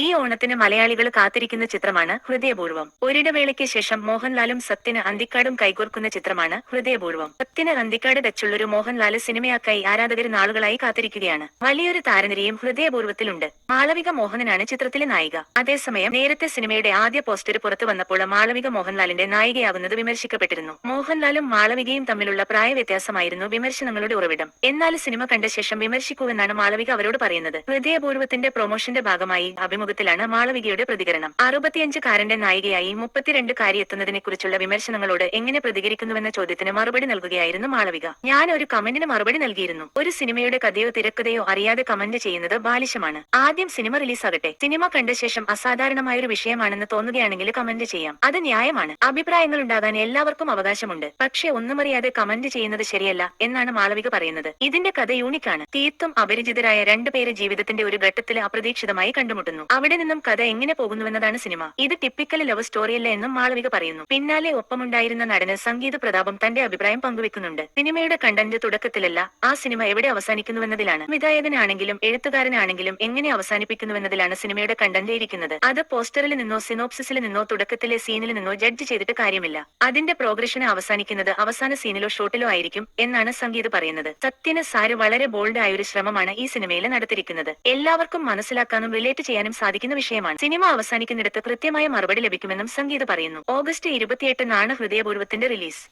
ഈ ഓണത്തിന് മലയാളികൾ കാത്തിരിക്കുന്ന ചിത്രമാണ് ഹൃദയപൂർവം. ഒരിടവേളയ്ക്ക് ശേഷം മോഹൻലാലും സത്യന് അന്തിക്കാടും കൈകോർക്കുന്ന ചിത്രമാണ് ഹൃദയപൂർവം. സത്യന് അന്തിക്കാട് ടച്ചുള്ളൊരു മോഹൻലാൽ സിനിമയാക്കായി ആരാധകർ നാളുകളായി കാത്തിരിക്കുകയാണ്. വലിയൊരു താരനിരയും ഹൃദയപൂർവത്തിലുണ്ട്. മാളവിക മോഹനനാണ് ചിത്രത്തിലെ നായിക. അതേസമയം നേരത്തെ സിനിമയുടെ ആദ്യ പോസ്റ്റർ പുറത്തു വന്നപ്പോൾ മാളവിക മോഹൻലാലിന്റെ നായികയാവുന്നത് വിമർശിക്കപ്പെട്ടിരുന്നു. മോഹൻലാലും മാളവികയും തമ്മിലുള്ള പ്രായ വ്യത്യാസമായിരുന്നു വിമർശനങ്ങളുടെ ഉറവിടം. എന്നാൽ സിനിമ കണ്ട ശേഷം വിമർശിക്കൂ എന്നാണ് മാളവിക അവരോട് പറയുന്നത്. ഹൃദയപൂർവത്തിന്റെ പ്രൊമോഷന്റെ ഭാഗമായി അഭിമുഖത്തിലാണ് മാളവികയുടെ പ്രതികരണം. അറുപത്തിയഞ്ചുകാരന്റെ നായികയായി മുപ്പത്തിരണ്ടുകാരി എത്തുന്നതിനെ കുറിച്ചുള്ള വിമർശനങ്ങളോട് എങ്ങനെ പ്രതികരിക്കുന്നുവെന്ന ചോദ്യത്തിന് മറുപടി നൽകുകയായിരുന്നു മാളവിക. ഞാൻ ഒരു കമന്റിന് മറുപടി നൽകിയിരുന്നു. ഒരു സിനിമയുടെ കഥയോ തിരക്കഥയോ അറിയാതെ കമന്റ് ചെയ്യുന്നത് ബാലിശമാണ്. ആദ്യം സിനിമ റിലീസ് റിലീസാകട്ടെ. സിനിമ കണ്ട ശേഷം അസാധാരണമായ ഒരു വിഷയമാണെന്ന് തോന്നുകയാണെങ്കിൽ കമന്റ് ചെയ്യാം. അത് ന്യായമാണ്. അഭിപ്രായങ്ങൾ ഉണ്ടാകാൻ എല്ലാവർക്കും അവകാശമുണ്ട്. പക്ഷേ ഒന്നും അറിയാതെ കമന്റ് ചെയ്യുന്നത് ശരിയല്ല എന്നാണ് മാളവിക പറയുന്നത്. ഇതിന്റെ കഥ യൂണിക്കാണ്. തീർത്തും അപരിചിതരായ രണ്ടുപേരെ ജീവിതത്തിന്റെ ഒരു ഘട്ടത്തിൽ അപ്രതീക്ഷിതമായി കണ്ടുമുട്ടുന്നു. അവിടെ നിന്നും കഥ എങ്ങനെ പോകുന്നുവെന്നതാണ് സിനിമ. ഇത് ടിപ്പിക്കൽ ലവ് സ്റ്റോറിയല്ല എന്നും മാളവിക പറയുന്നു. പിന്നാലെ ഒപ്പമുണ്ടായിരുന്ന നടന് സംഗീത പ്രതാപം തന്റെ അഭിപ്രായം പങ്കുവെക്കുന്നുണ്ട്. സിനിമയുടെ കണ്ടന്റ് തുടക്കത്തിലല്ല ആ സിനിമ എവിടെ അവസാനിക്കുന്നുവെന്നതിലാണ്. വിധായകനാണെങ്കിലും എഴുത്തുകാരനാണെങ്കിലും എങ്ങനെ അവസാനിപ്പിക്കുന്നുവെന്നതിലാണ് സിനിമയുടെ കണ്ടന്റ് ഇരിക്കുന്നത്. അത് പോസ്റ്ററിൽ നിന്നോ സിനോപ്സിസിൽ നിന്നോ തുടക്കത്തിലെ സീനിൽ നിന്നോ ജഡ്ജ് ചെയ്തിട്ട് കാര്യമില്ല. അതിന്റെ പ്രോഗ്രഷന് അവസാനിക്കുന്നത് അവസാന സീനിലോ ഷോട്ടിലോ ആയിരിക്കും എന്നാണ് സംഗീത് പറയുന്നത്. സത്യന സാര് വളരെ ബോൾഡ് ആയ ഒരു ശ്രമമാണ് ഈ സിനിമയിൽ നടത്തിയിരിക്കുന്നത്. എല്ലാവർക്കും മനസ്സിലാക്കാനും റിലേറ്റ് ചെയ്യാനും സാധിക്കുന്ന വിഷയമാണ്. സിനിമ അവസാനിക്കുന്നിടത്ത് കൃത്യമായ മറുപടി ലഭിക്കുമെന്നും സംഗീത പറയുന്നു. ഓഗസ്റ്റ് ഇരുപത്തിയെട്ടിനാണ് ഹൃദയപൂർവത്തിന്റെ റിലീസ്.